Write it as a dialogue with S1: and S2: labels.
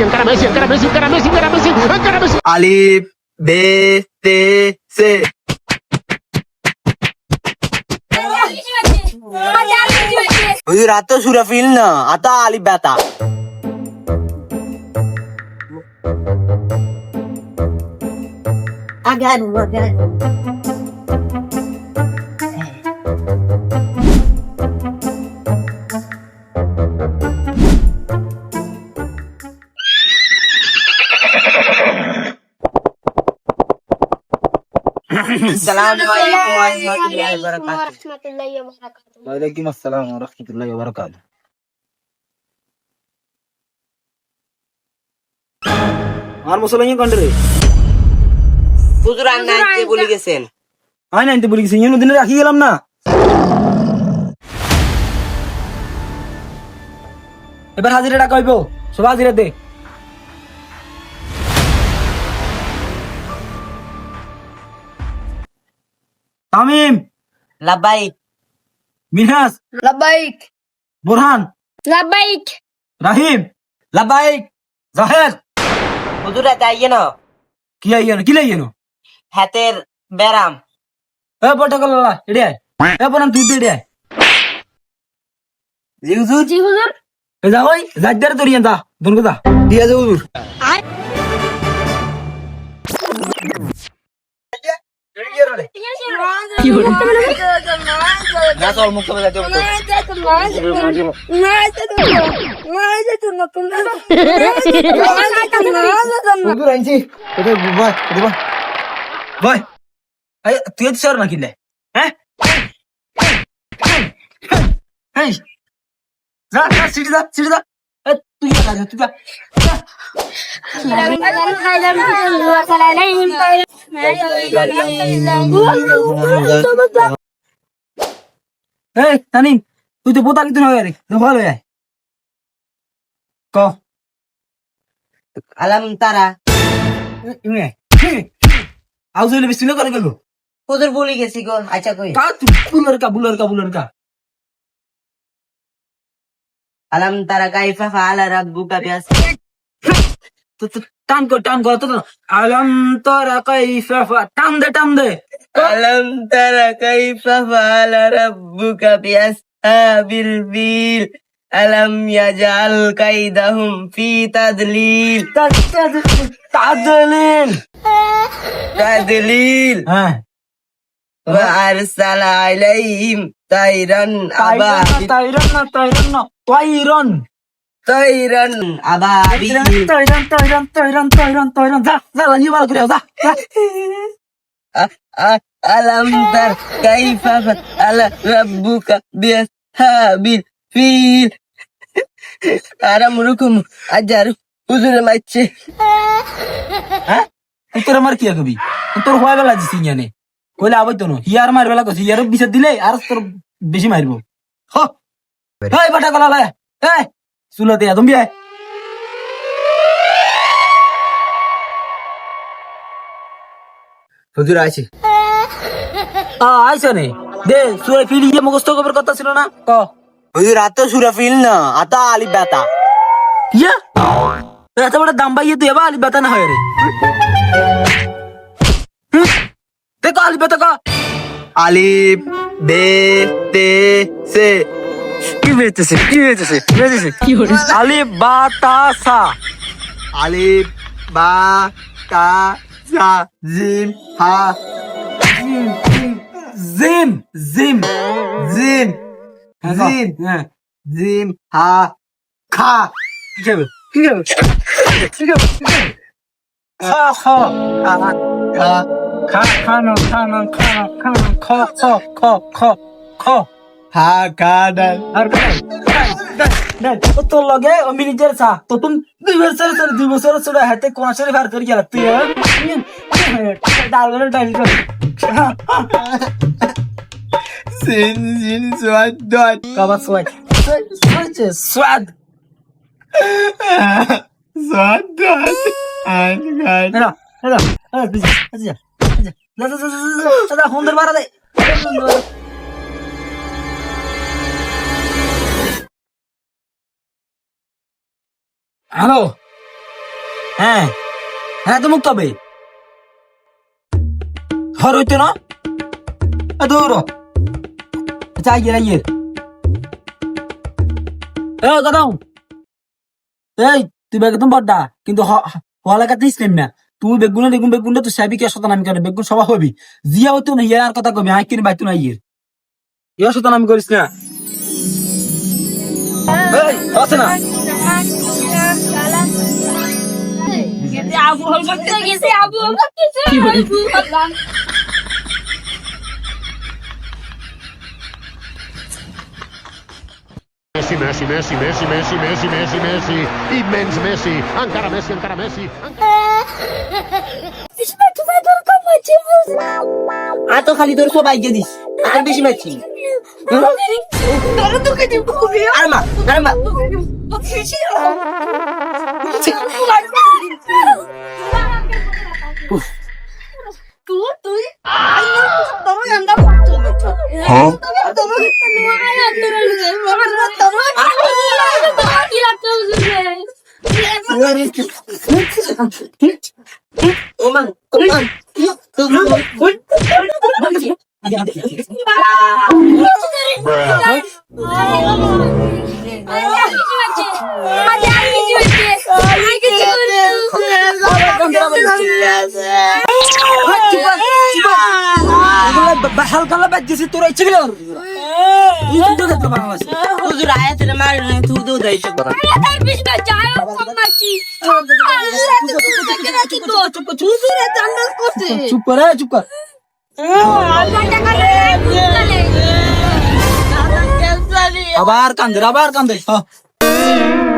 S1: Messi, encara Messi, encara Messi, encara Messi, encara Messi, encara Messi.
S2: Alif, B, T, C. Atau sudah filna atau Ali bata.
S3: Agan, agak.
S2: আসসালামু আলাইকুম ওয়া রাহমাতুল্লাহি ওয়া বারাকাতুহু
S3: wabarakatuh.
S2: ওয়ালাইকুম আসসালাম ওয়া রাহমাতুল্লাহি ওয়া বারাকাতুহু আর মুসলমান কোন রে
S4: হুজুর আনতে বলে গেছেন
S2: আই না আনতে বলি গেছি ইউনো দিনে রাখি গেলাম না এবার হাজিরা টাকা হইব সব হাজিরা দে তামিম।
S4: লাব্বাই
S2: মিনহাস
S3: Labaik.
S2: বোরহান।
S3: Labaik.
S2: রাহিম। লাবাইক জাহেদ।
S4: হুজুর এতে আইয়ে না
S2: কি আইয়ানো কি লাইয়ানো
S4: হাতের ব্যারাম।
S2: এ বটা কল্লা এডি আয়। এ বনাম তুই এডি আয়। জি হুজুর।
S3: জি হুজুর।
S2: এ যা ওই জাজ্জারে দরিয়ান দা দুনকো দা দিয়া যা হুজুর। না তুই তো সর না কিলে হ্যাঁ সিটি যা সিটি এ, তুই তানিম তো বোতা কিন্তু নয় রে? ভালো হয় ক?
S4: আলাম তারা।
S2: আউজ হইলে বেশি করে গেল।
S4: বলে গেছি গো আচ্ছা কই?
S2: কা তুই বুলার কা বুলার কা বুলার কা
S4: আলাম তারা কাইফা ফাআলা রাব্বুকা
S2: তো টান কর টান কর তো। আলম তরা কাইফা টান দে টান দে
S4: আলাম তারা কাইফা ফাআলা রাব্বুকা বিআসহাবিল ফিল আলাম ইয়াজাল কাইদাহুম ফি তাদলিল
S2: তাদলিল
S4: তাদলিল
S2: হ্যাঁ
S4: আরসালা আলাইহিম তাইরান আবাবিল
S2: তাইরন না তাইরন না তাইরন
S4: তাইরান। আবাবিল
S2: তাইরন তাইরন তাইরন তাইরন তাইরন যা যা লানি বাল করে যা
S4: তার কাইফা আলা রাব্বুকা বিআসহাবিল ফিল। আরাম রুকুম আজার হুজুরে মাইছে
S2: হ্যাঁ? তোর আমার কি কবি তোর হওয়া বেলা দিছি জানে কইলে আবার তো হিয়ার মার বেলা কছি হিয়ার বিচার দিলে আর তোর বেশি মারবো হ। এই বাটা গলা লাই এই চুলাতে তুমি বিয়ে
S4: হুজুর আছে
S2: আইসা নে। দে সুরে ফিল ইয়ে মুখস্থ করার কথা ছিল না? ক।
S4: হুজুর আতো সুরা ফিল না আতা আলি বেতা
S2: ইয়া? এত বড় দাম পাইয়ে তুই এবার আলি বেতা না হয় রে? দেখ আলি বেতা কা
S4: আলিফ বে তে সে।
S2: কি বেতেছে কি বেতেছে বেতেছে কি হরে আলি বাতাসা।
S4: আলিফ বা তা সা জিম হা
S2: জিম জিম
S4: জিম জিম
S2: হ্যাঁ।
S4: জিম হা খা।
S2: কি খাবে? কি খাবে? কি খাবে? খা খা
S4: খা
S2: খা। খানো খানো খানো খানো খ খ খ খ খ
S4: হা খা ডাল
S2: আর তোর লগে ও মিনিটের চা তো তুমি দুই বছর ধরে দুই বছর ছোট হাতে কোন সাথে ভার করে গেল তুই ডাল করে করে
S4: সিন জিন সোয়াদ দট
S2: কাবার সোয়াদ সোয়াদ
S4: সোয়াদ আন গান
S2: এরা এরা এরা তুই আচ্ছা আচ্ছা হ্যালো? হ্যাঁ। হ্যাঁ তো মুক্ত হবে। হর হইতে না। দৌড় আচ্ছা আইয়ে আইয়ে। এ দাদা। এই তুই বেগে তুমি বড্ডা কিন্তু হওয়া লাগাতে ইসলিম না। তুই বেগুন বেগুন বেগুন তো সাবি কে শতান আমি করে বেগুন সবা হবি। জিয়া হইতো না ইয়ার কথা কবি আই কিনে বাইতো না ইয়ের ইয়া শতান আমি করিস না। এই আছে না?
S3: আবু হল করতে গেছে আবু হল করতেছে আবু হল
S1: Messi, Messi, Messi, Messi, Messi, Messi, Messi, Messi, immens Messi, encara Messi, encara Messi.
S4: আর তো খালি তোর সবাই দিস আর বেশি মারছি আর মা আর মা
S3: তুই হালকা বাদ দিয়েছি তোর ইচ্ছে গেল ઈ દૂધ તો
S4: માવસ હુજુર આયા તે
S2: માર તું દૂધ દઈ શકો અરે તાર
S4: બીજ મે જાયો કમાચી અલ્લાહ તું તો
S2: કેરા કી તો ચૂપ હુજુર એ તંદર કોસે ચૂપ રે ચૂપ કર আবার কান্দে আবার কান্দে হ্যাঁ